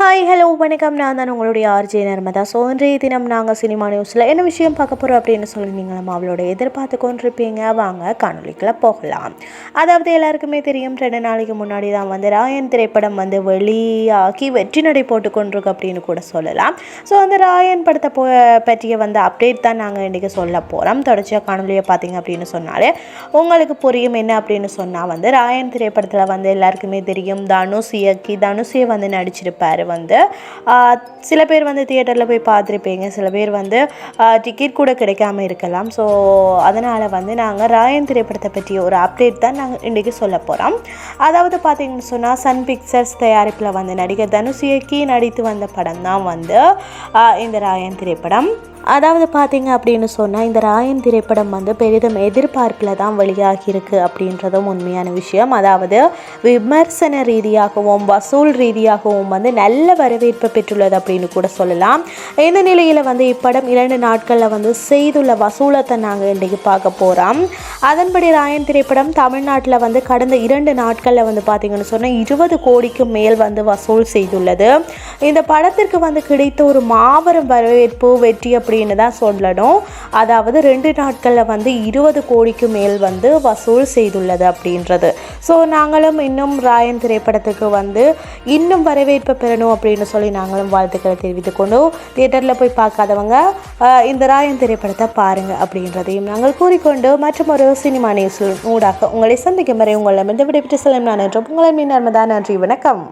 Hi hello வணக்கம். நான் தான் உங்களுடைய ஆர்ஜே நர்மதா. ஸோ இன்றைய தினம் நாங்கள் சினிமா நியூஸில் என்ன விஷயம் பார்க்க போகிறோம் அப்படின்னு சொல்லி நீங்கள் நம்ம அவளோட எதிர்பார்த்து கொண்டிருப்பீங்க. வாங்க காணொலிக்குள்ள போகலாம். அதாவது எல்லாருக்குமே தெரியும் ரெண்டு நாளைக்கு முன்னாடி தான் வந்து ராயன் திரைப்படம் வந்து வெளியாகி வெற்றி நடை போட்டு கொண்டிருக்கு அப்படின்னு கூட சொல்லலாம். ஸோ அந்த ராயன் படத்தை போ பற்றிய வந்து அப்டேட் தான் நாங்கள் இன்றைக்கி சொல்ல போகிறோம் தொடர்ச்சியாக காணொலியை பார்த்தீங்க அப்படின்னு சொன்னாலே உங்களுக்கு புரியும் என்ன அப்படின்னு சொன்னால் வந்து ராயன் திரைப்படத்தில் வந்து எல்லாருக்குமே தெரியும். தனுஷ் இயக்கி தனுஷே வந்து நடிச்சிருப்பார். வந்து சில பேர் வந்து தியேட்டரில் போய் பார்த்துருப்பீங்க. சில பேர் வந்து டிக்கெட் கூட கிடைக்காம இருக்கலாம். ஸோ அதனால் வந்து நாங்கள் ராயன் திரைப்படத்தை பற்றிய ஒரு அப்டேட் தான் நாங்கள் இன்றைக்கி சொல்ல போகிறோம் அதாவது பார்த்தீங்கன்னு சொன்னால் சன் பிக்சர்ஸ் தயாரிப்பில் வந்து நடிகர் தனுஷ் இயக்கி நடித்து வந்த படம் தான் வந்து இந்த ராயன் திரைப்படம். அதாவது பார்த்தீங்க அப்படின்னு சொன்னால் இந்த ராயன் திரைப்படம் வந்து பெரிதும் எதிர்பார்ப்பில் தான் வெளியாகியிருக்கு அப்படின்றதும் உண்மையான விஷயம். அதாவது விமர்சன ரீதியாகவும் வசூல் ரீதியாகவும் வந்து நல்ல வரவேற்பு பெற்றுள்ளது அப்படின்னு கூட சொல்லலாம். இந்த நிலையில் வந்து இப்படம் இரண்டு நாட்களில் வந்து செய்துள்ள வசூலத்தை நாங்கள் இன்றைக்கி பார்க்க போகிறோம் அதன்படி ராயன் திரைப்படம் தமிழ்நாட்டில் வந்து கடந்த இரண்டு நாட்களில் வந்து பார்த்திங்கன்னு சொன்னால் இருபது கோடிக்கு மேல் வந்து வசூல் செய்துள்ளது. இந்த படத்திற்கு வந்து கிடைத்த ஒரு மாபெரும் வரவேற்பு வெற்றி அப்படின்னு தான் சொல்லணும். அதாவது ரெண்டு நாட்களில் வந்து இருபது கோடிக்கு மேல் வந்து வசூல் செய்துள்ளது அப்படின்றது. ஸோ நாங்களும் இன்னும் ராயன் திரைப்படத்துக்கு வந்து இன்னும் வரவேற்பு பெறணும் அப்படின்னு சொல்லி நாங்களும் வாழ்த்துக்களை தெரிவித்துக் கொண்டு தியேட்டரில் போய் பார்க்காதவங்க இந்த ராயன் திரைப்படத்தை பாருங்கள் அப்படின்றதையும் நாங்கள் கூறிக்கொண்டு மற்றும் ஒரு சினிமா நியூஸ் ஊடாக உங்களை சந்திக்கும் வரை உங்களிடமிருந்து விடைபெற்று செல்லும் நான் என்றும் உங்களை மீன் நர்மதா. நன்றி வணக்கம்.